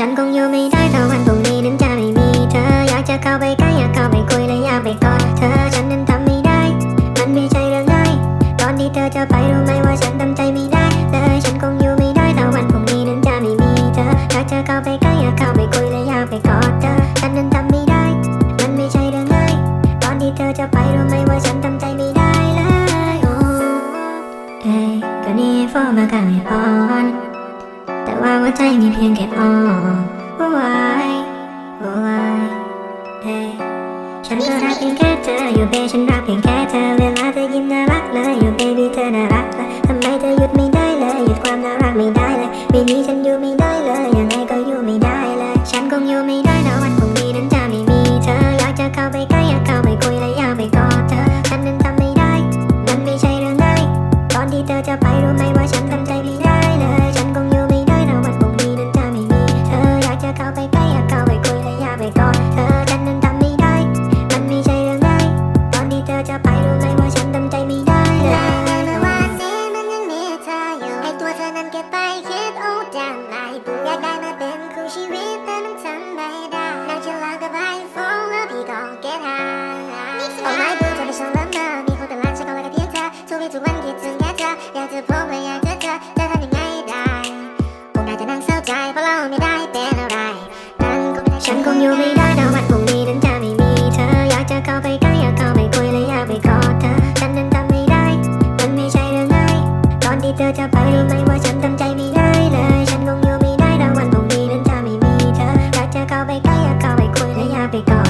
ฉันคงอยู่ไม่ได้ถ้าวันพรุ่งนี้นั้นจะไม่มีเธอ อยากจะเข้าไปใกล้อยากเข้าไปคุยและอยากไปกอดเธอ ฉันนั้นทำไม่ได้ มันไม่ใช่เรื่องง่าย ตอนที่เธอจะไปรู้ไหมว่าฉันทำใจไม่ได้เลยฉันคงอยู่ไม่ได้ถ้าวันพรุ่งนี้นั้นจะไม่มีเธอ อยากจะเข้าไปใกล้อยากเข้าไปคุยและอยากไปกอดเธอ ฉันนั้นทำไม่ได้ มันไม่ใช่เรื่องง่าย ตอนที่เธอจะไปรู้ไหมว่าฉันทำใจไม่ได้เลยโอ้เอ้ยก็นี่ฟอมากันไม่พอแต่ ใจมีเพียงแค่อ้อโอ้ยโอ้ยเฮ้ฉันก็รักเพียงแค่เธออยู่เบฉันรักเพียงแค่เธอเวลาเธอยิ้มน่ารักเลยอยู่เบบี้เธอน่ารักเลยทำไมเธอหยุดไม่ได้เลยหยุดความน่ารักไม่ได้เลยไม่นี้ฉันอยู่ไม่ได้เลยยังไงก็อยู่ไม่ได้เลย ฉันคงอยู่ไม่ได้นะวันพรุ่งนี้นั้นจะไม่มีเธออยากจะเข้าไปใกล้อยากเข้าไปคุยและอยากไปกอดเธอฉันนั้นทำไม่ได้ มันไม่ใช่เรื่องง่ายตอนที่เธอจะไป ไม่ได้นะวันพวงนี้นั้นจะไม่มีเธอ อยากจะเข้าไปใกล้อยากเข้าไปคุยและอยากไปกอเธอ ฉันนั้นทำไม่ได้ มันไม่ใช่เรื่องง่ายตอนที่เธอจะไปไม่ว่าฉันทำใจไม่ได้เลย ฉันคงอยู่ไม่ได้นะวันพวงนี้นั้นจะไม่มีเธอ อยากจะเข้าไปใกล้อยากเข้าไปคุยและอยากไปกอ